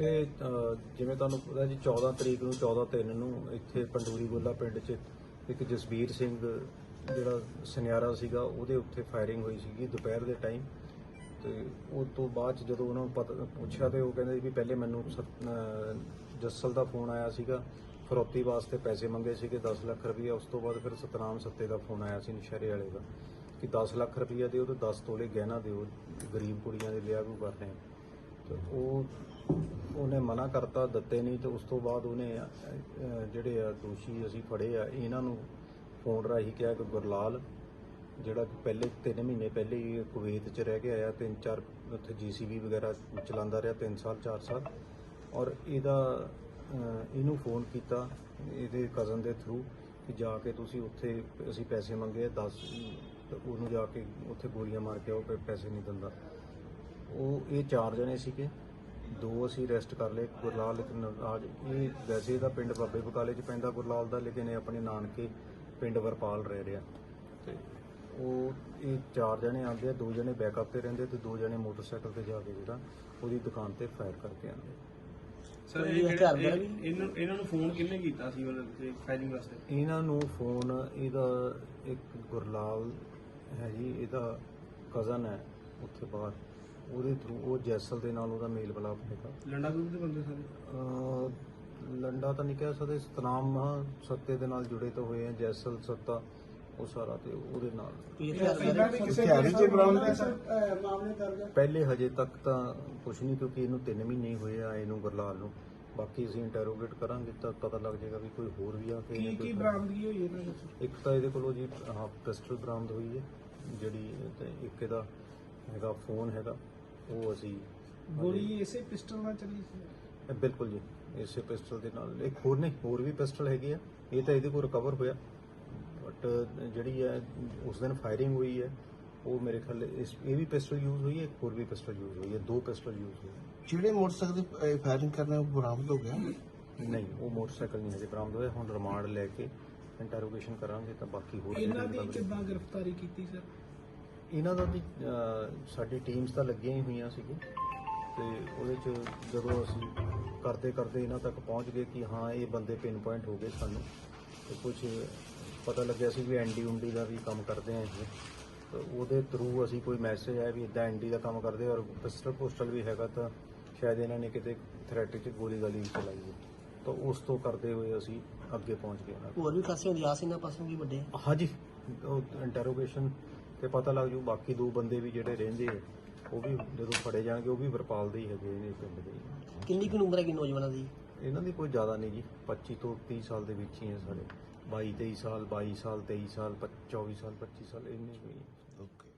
ਇਹ ਜਿਵੇਂ ਤੁਹਾਨੂੰ ਪਤਾ ਜੀ 14 ਤਰੀਕ ਨੂੰ 14 ਤਿੰਨ ਨੂੰ ਇੱਥੇ ਪੰਡੂਰੀ ਗੋਲਾ ਪਿੰਡ 'ਚ ਇੱਕ ਜਸਬੀਰ ਸਿੰਘ ਜਿਹੜਾ ਸੁਨਿਆਰਾ ਸੀਗਾ, ਉਹਦੇ ਉੱਤੇ ਫਾਇਰਿੰਗ ਹੋਈ ਸੀਗੀ ਦੁਪਹਿਰ ਦੇ ਟਾਈਮ ਤੇ ਉਹ ਤੋਂ ਬਾਅਦ 'ਚ ਜਦੋਂ ਉਹਨਾਂ ਨੂੰ ਪਤਾ, ਪੁੱਛਿਆ ਤੇ ਉਹ ਕਹਿੰਦੇ ਵੀ ਪਹਿਲੇ ਮੈਨੂੰ ਸਤ- ਜੱਸਲ ਦਾ ਫੋਨ ਆਇਆ ਸੀਗਾ, ਫਰੋਤੀ ਵਾਸਤੇ ਪੈਸੇ ਮੰਗੇ ਸੀਗੇ 10 ਲੱਖ ਰੁਪਏ ਉਸ ਤੋਂ ਬਾਅਦ ਫਿਰ ਸਤਨਾਮ ਸੱਤੇ ਦਾ ਫੋਨ ਆਇਆ ਸੀ ਨਸ਼ਹਿਰੇ ਵਾਲੇ ਦਾ ਕਿ 10 ਲੱਖ ਰੁਪਏ ਦਿਓ ਤੇ 10 ਤੋਲੇ ਗਹਿਣਾ ਦਿਓ, ਗਰੀਬ ਕੁੜੀਆਂ ਦੇ ਵਿਆਹ ਵੀ ਕਰਨੇ ਆ। ਤੇ ਉਹ ਉਹਨੇ ਮਨਾ ਕਰਤਾ ਦਿੱਤੇ ਨਹੀਂ ਤੇ ਉਸ ਤੋਂ ਬਾਅਦ ਉਹਨੇ ਅਹ, ਜਿਹੜੇ ਆ ਦੋਸ਼ੀ ਅਸੀਂ ਫੜੇ ਆ ਇਹਨਾਂ ਨੂੰ ਫੋਨ ਰਾਹੀਂ ਕਿਹਾ ਕਿ ਗੁਰਲਾਲ ਜਿਹੜਾ ਕਿ ਪਹਿਲੇ 3 ਮਹੀਨੇ ਪਹਿਲੇ ਹੀ ਕੁਵੈਤ ਚ ਰਹਿ ਕੇ ਆਇਆ ਤਿੰਨ ਚਾਰ ਉੱਥੇ ਜੀਸੀਬੀ ਵਗੈਰਾ ਚਲਾਉਂਦਾ ਰਿਹਾ 3 ਸਾਲ 4 ਸਾਲ। ਔਰ ਇਹਦਾ ਅਹ, ਇਹਨੂੰ ਫੋਨ ਕੀਤਾ ਇਹਦੇ ਕਜ਼ਨ ਦੇ ਥਰੂ ਕਿ ਜਾ ਕੇ ਤੁਸੀਂ ਉੱਥੇ ਅਸੀਂ ਪੈਸੇ ਮੰਗੇ 10 ਉਹਨੂੰ ਜਾ ਕੇ ਉੱਥੇ ਗੋਲੀਆਂ ਮਾਰ ਕੇ ਉਹ ਪੈਸੇ ਨਹੀਂ ਦਿੰਦਾ। ਉਹ ਇਹ ਚਾਰ ਜਣੇ ਸੀਗੇ। ਦੋ ਅਸੀਂ ਅਰੈਸਟ ਕਰ ਲਏ ਗੁਰਲਾਲ ਇੱਕ ਨਰਾਜ ਇਹ ਵੈਸੇ ਇਹਦਾ ਪਿੰਡ ਬਾਬੇ ਬਕਾਲੇ ਚ ਪੈਂਦਾ ਗੁਰਲਾਲ ਦਾ ਲੇਕਿਨ ਇਹ ਆਪਣੇ ਨਾਨਕੇ ਪਿੰਡ ਵਰਪਾਲ ਰਹਿ ਰਿਹਾ। ਤੇ ਉਹ ਇਹ ਚਾਰ ਜਣੇ ਆਉਂਦੇ ਆ ਦੋ ਜਣੇ ਬੈਕਅਪ ਤੇ ਰਹਿੰਦੇ ਤੇ ਦੋ ਜਣੇ ਮੋਟਰਸਾਈਕਲ ਤੇ ਜਾ ਕੇ ਜਿਹੜਾ ਉਹਦੀ ਦੁਕਾਨ ਤੇ ਫਾਇਰ ਕਰਕੇ ਆਉਂਦੇ ਸਰ ਇਹ ਜਿਹੜੇ- ਇਹਨਾਂ ਇਹਨਾਂ ਨੂੰ ਫੋਨ ਕਿੰਨੇ ਕੀਤਾ ਸੀ ਮਤਲਬ ਫਾਇਰਿੰਗ ਵਾਸਤੇ? ਇਹਨਾਂ ਨੂੰ ਫੋਨ ਇਹਦਾ ਇੱਕ ਗੁਰਲਾਲ ਹੈ ਜੀ ਇਹਦਾ ਕਜ਼ਨ ਹੈ ਉੱਥੇ ਬਾਹਰ। ਉਹਦੇ ਥਰੂ ਉਹ ਜੈਸਲ ਦੇ ਨਾਲ ਉਹਦਾ ਮੇਲ ਬਲਾਪ ਹੈਗਾ। ਲੰਡਾ ਗਰੁੱਪ ਦੇ ਬੰਦੇ ਸਾਰੇ? ਅਹ ਲੰਡਾ ਤਾਂ ਨਹੀਂ ਕਹਿ ਸਕਦੇ ਸਤਨਾਮ ਸੱਤੇ ਦੇ ਨਾਲ ਜੁੜੇ ਤਾਂ ਹੋਏ ਆ ਜੈਸਲ ਸੱਤਾ ਉਹ ਸਾਰਾ ਤੇ ਉਹਦੇ ਨਾਲ। ਹਥਿਆਰ ਬਰਾਮਦ ਮਾਮਲੇ ਦਰਜ ਪਹਿਲੇ ਹਜੇ ਤੱਕ ਤਾਂ ਕੁਝ ਨਹੀਂ ਕਿਉਂਕਿ ਇਹਨੂੰ 3 ਮਹੀਨੇ ਹੀ ਹੋਏ ਆ ਇਹਨੂੰ ਗੁਰਲਾਲ ਨੂੰ। ਬਾਕੀ ਅਸੀਂ ਇੰਟਰੋਗੇਟ ਕਰਾਂਗੇ ਤਾਂ ਪਤਾ ਲੱਗ ਜਾਏਗਾ ਵੀ ਕੋਈ ਹੋਰ ਵੀ ਆ ਕੇ ਕੀ ਕੀ ਬਰਾਮਦਗੀ ਹੋਈ ਇਹਨਾਂ ਵਿੱਚ? ਇੱਕ ਤਾਂ ਇਹਦੇ ਕੋਲੋਂ ਜੀ ਆਹ ਪਿਸਟਲ ਬਰਾਮਦ ਹੋਈ ਹੈ ਜਿਹੜੀ ਤੇ ਇੱਕ ਇਹਦਾ ਹੈਗਾ ਫੋਨ ਹੈਗਾ। ਉਹ ਅਸੀਂ ਗੋਲੀ ਇਸੇ ਪਿਸਟਲ ਨਾਲ ਚੱਲੀ ਸੀ? ਇਹ ਬਿਲਕੁਲ ਜੀ ਇਸੇ ਪਿਸਟਲ ਦੇ ਨਾਲ। ਇੱਕ ਹੋਰ ਨਹੀਂ ਹੋਰ ਵੀ ਪਿਸਟਲ ਹੈਗੀ ਆ। ਇਹ ਤਾਂ ਇਹਦੇ ਕੋਲ ਰਿਕਵਰ ਹੋਇਆ। ਬਟ ਜਿਹੜੀ ਹੈ ਉਸ ਦਿਨ ਫਾਇਰਿੰਗ ਹੋਈ ਹੈ ਉਹ ਮੇਰੇ ਖਿਆਲ ਇਸ ਇਹ ਵੀ ਪਿਸਟਲ ਯੂਜ਼ ਹੋਈ ਹੈ ਇੱਕ ਹੋਰ ਵੀ ਪਿਸਟਲ ਯੂਜ਼ ਹੋਈ ਹੈ ਦੋ ਪਿਸਟਲ ਯੂਜ਼ ਹੋਏ। ਜਿਹੜੇ ਮੋਟਰਸਾਈਕਲ ਤੇ ਫਾਇਰਿੰਗ ਕਰਨਾ ਉਹ ਬਰਾਮਦ ਹੋ ਗਿਆ? ਨਹੀਂ ਉਹ ਮੋਟਰਸਾਈਕਲ ਨਹੀਂ ਹਜੇ ਬਰਾਮਦ ਹੋਇਆ। ਹੁਣ ਰਿਮਾਂਡ ਲੈ ਕੇ ਇੰਟਰੋਗੇਸ਼ਨ ਕਰਾਂਗੇ ਤਾਂ ਬਾਕੀ ਹੋਰ ਇਹਨਾਂ ਦੀ ਕਿੱਦਾਂ ਗ੍ਰਿਫਤਾਰੀ ਕੀਤੀ ਸਰ ਇਹਨਾਂ ਦਾ ਵੀ ਸਾਡੀ ਟੀਮਸ ਤਾਂ ਲੱਗੀਆਂ ਹੀ ਹੋਈਆਂ ਸੀਗੀ ਤੇ ਉਹਦੇ ਚ ਜਦੋਂ ਅਸੀਂ ਕਰਦੇ ਕਰਦੇ ਇਹਨਾਂ ਤੱਕ ਪਹੁੰਚ ਗਏ ਕਿ ਹਾਂ ਇਹ ਬੰਦੇ ਪਿਨ ਪੁਆਇੰਟ ਹੋ ਗਏ ਸਾਨੂੰ ਤੇ ਕੁਝ ਪਤਾ ਲੱਗਿਆ ਸੀ ਵੀ ਐਨਡੀ ਉਂਡੀ ਦਾ ਵੀ ਕੰਮ ਕਰਦੇ ਆ ਇਹ। ਤਾਂ ਉਹਦੇ ਥਰੂ ਅਸੀਂ ਕੋਈ ਮੈਸੇਜ ਆਇਆ ਵੀ ਇਦਾਂ ਐਨਡੀ ਦਾ ਕੰਮ ਕਰਦੇ ਔਰ ਪਿਸਟਲ ਪੋਸਟਲ ਵੀ ਹੈਗਾ ਤਾਂ ਸ਼ਾਇਦ ਇਹਨਾਂ ਨੇ ਕਿਤੇ ਥ੍ਰੈਟ ਚ ਗੋਲੀ ਗਾਲੀ ਚਲਾਈ ਹੈ। ਤਾਂ ਉਸ ਤੋਂ ਕਰਦੇ ਹੋਏ ਅਸੀਂ ਅੱਗੇ ਪਹੁੰਚ ਗਏ। ਹੋਰ ਵੀ ਹੁੰਦੀ ਆਸ ਇਹਨਾਂ ਪਾਸੋਂ ਵੀ ਵੱਡੇ? ਹਾਂਜੀ ਉਹ ਇੰਟਰੋਗੇਸ਼ਨ ਤੇ ਪਤਾ ਲੱਗ ਜੂ ਬਾਕੀ ਦੋ ਬੰਦੇ ਵੀ ਜਿਹੜੇ ਰਹਿੰਦੇ ਆ ਉਹ ਵੀ ਜਦੋਂ ਫੜੇ ਜਾਣਗੇ ਉਹ ਵੀ ਵਰਪਾਲ ਦੇ ਹੀ ਹੈਗੇ ਨੇ ਪਿੰਡ ਦੇ। ਹੀ। ਕਿੰਨੀ ਕੁ ਉਮਰ ਹੈਗੀ ਨੌਜਵਾਨਾਂ ਦੀ? ਇਹਨਾਂ ਦੀ ਕੋਈ ਜ਼ਿਆਦਾ ਨਹੀਂ ਜੀ 25 ਤੋਂ 30 ਸਾਲ ਦੇ ਵਿੱਚ ਹੀ ਹੈ ਸਾਰੇ 22 23 ਸਾਲ 22 ਸਾਲ 23 ਸਾਲ 24 ਸਾਲ 25 ਸਾਲ ਇੰਨੇ ਕੋਈ ਓਕੇ